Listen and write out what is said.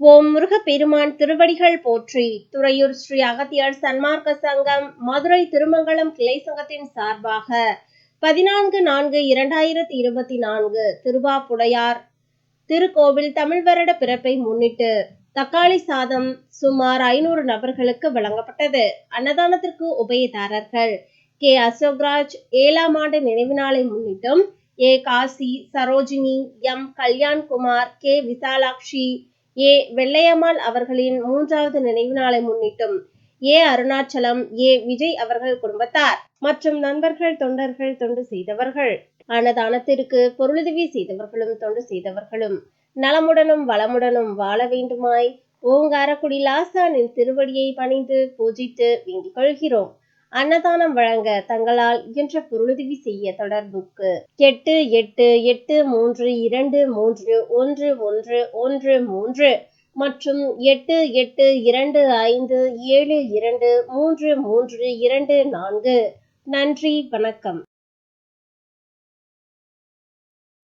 ஓம் முருகப்பெருமான் திருவடிகள் போற்றி துறையூர் ஸ்ரீ அகத்தியர் சன்மார்க்க சங்கம் மதுரை திருமங்கலம் கிளை சங்கத்தின் சார்பாக பதினான்கு நான்கு இரண்டாயிரத்தி இருபத்தி நான்கு திருவாப்புடையார் திருக்கோவில் தமிழ் வருட பிறப்பை முன்னிட்டு தக்காளி சாதம் சுமார் ஐநூறு நபர்களுக்கு வழங்கப்பட்டது. அன்னதானத்திற்கு உபயதாரர்கள் கே. அசோக்ராஜ் ஏழாம் ஆண்டு நினைவு நாளை முன்னிட்டும் A. Kasi Sarojini M. Kalyankumar K. Visalakshi A Vellaiyammal அவர்களின் மூன்றாவது நினைவு நாளை முன்னிட்டும். ஏ அருணாச்சலம் ஏ விஜய் அவர்கள் குடும்பத்தார். மற்றும் நண்பர்கள் தொண்டர்கள் தொண்டு செய்தவர்கள். அன்னதானத்திற்கு பொருளுதவி செய்தவர்களும் தொண்டு செய்தவர்களும். நலமுடனும் வளமுடனும் வாழ வேண்டுமாய் ஓங்காரக்குடி லாசானின் திருவடியை பணிந்து பூஜித்து வேண்டிக் கொள்கிறோம். அன்னதானம் வழங்க தங்களால் இயன்ற பொருளுதவி செய்ய தொடர்புக்கு. எட்டு எட்டு எட்டு மூன்று இரண்டு மூன்று ஒன்று ஒன்று ஒன்று மூன்று மற்றும் எட்டு எட்டு இரண்டு ஐந்து ஏழு இரண்டு மூன்று மூன்று இரண்டு நான்கு. நன்றி வணக்கம்.